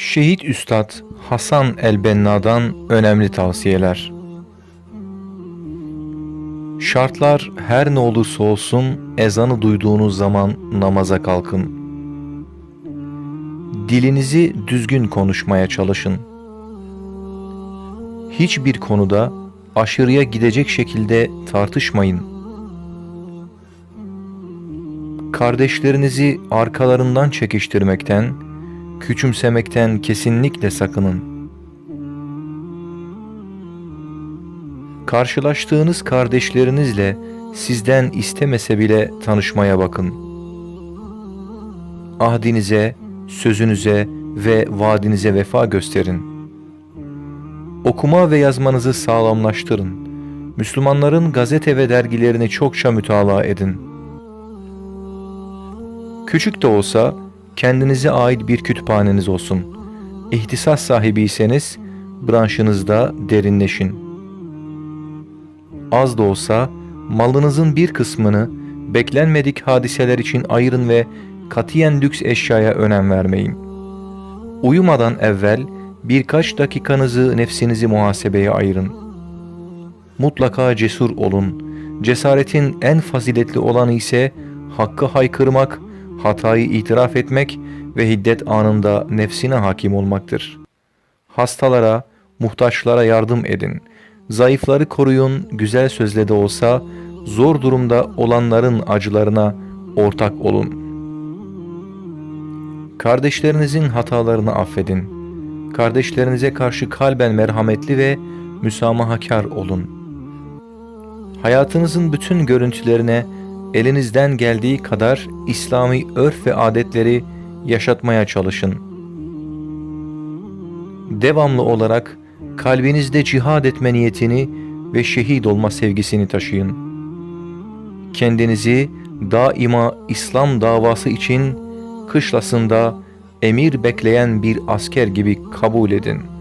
Şehit Üstad Hasan el-Benna'dan önemli tavsiyeler. Şartlar her ne olursa olsun ezanı duyduğunuz zaman namaza kalkın. Dilinizi düzgün konuşmaya çalışın. Hiçbir konuda aşırıya gidecek şekilde tartışmayın. Kardeşlerinizi arkalarından çekiştirmekten, küçümsemekten kesinlikle sakının. Karşılaştığınız kardeşlerinizle sizden istemese bile tanışmaya bakın. Ahdinize, sözünüze ve vaadinize vefa gösterin. Okuma ve yazmanızı sağlamlaştırın. Müslümanların gazete ve dergilerini çokça mütalaa edin. Küçük de olsa kendinize ait bir kütüphaneniz olsun. İhtisas sahibiyseniz branşınızda derinleşin. Az da olsa malınızın bir kısmını beklenmedik hadiseler için ayırın ve katiyen lüks eşyaya önem vermeyin. Uyumadan evvel birkaç dakikanızı nefsinizi muhasebeye ayırın. Mutlaka cesur olun. Cesaretin en faziletli olanı ise hakkı haykırmak, hatayı itiraf etmek ve hiddet anında nefsine hakim olmaktır. Hastalara, muhtaçlara yardım edin. Zayıfları koruyun, güzel sözle de olsa zor durumda olanların acılarına ortak olun. Kardeşlerinizin hatalarını affedin. Kardeşlerinize karşı kalben merhametli ve müsamahakar olun. Hayatınızın bütün görüntülerine elinizden geldiği kadar İslami örf ve adetleri yaşatmaya çalışın. Devamlı olarak kalbinizde cihad etme niyetini ve şehit olma sevgisini taşıyın. Kendinizi daima İslam davası için kışlasında emir bekleyen bir asker gibi kabul edin.''